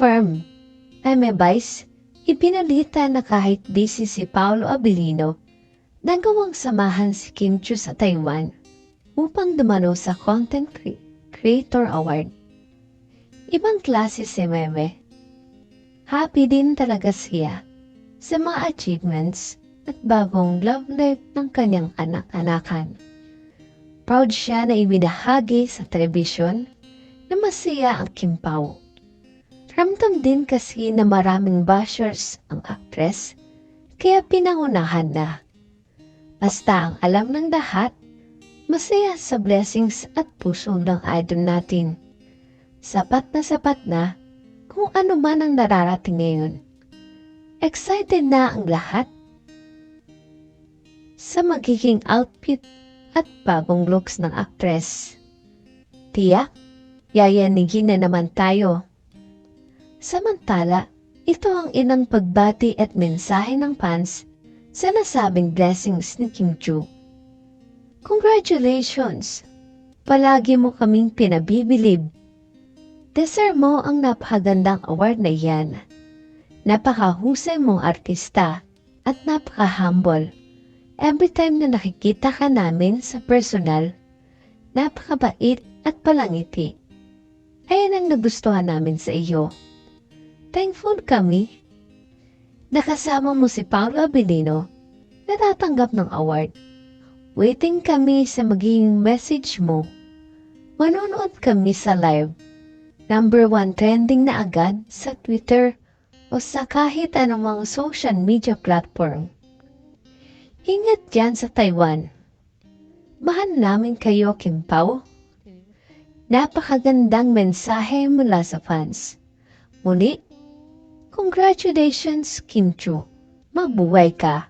confirm. Vice, ipinalita na kahit busy si Paolo Abilino, nagawang samahan si Kim Chu sa Taiwan upang dumalo sa Content Cre- Creator Award. Ibang klase si Meme. Happy din talaga siya sa mga achievements at bagong love life ng kanyang anak-anakan. Proud siya na ibinahagi sa telebisyon na masaya ang Kim Pao. Ramdam din kasi na maraming bashers ang actress, kaya pinangunahan na. Basta ang alam ng lahat, masaya sa blessings at puso ng idol natin. Sapat na sapat na kung ano man ang nararating ngayon. Excited na ang lahat sa magiging outfit at bagong looks ng actress. Tiyak, yayanigin na naman tayo. Samantala, ito ang inang pagbati at mensahe ng fans sa nasabing blessings ni Kim Chu. Congratulations! Palagi mo kaming pinabibilib. Deserve mo ang napakagandang award na yan. Napakahusay mong artista at napaka-humble. Every time na nakikita ka namin sa personal, napakabait at palangiti. Ayan ang nagustuhan namin sa iyo. Thankful kami. Nakasama mo si Paolo Abilino na tatanggap ng award. Waiting kami sa magiging message mo. Manonood kami sa live. Number one trending na agad sa Twitter o sa kahit anumang social media platform. Ingat dyan sa Taiwan. Mahal namin kayo, Kim Pao. Napakagandang mensahe mula sa fans. Muli, congratulations, Kim Chu. Mabuhay ka.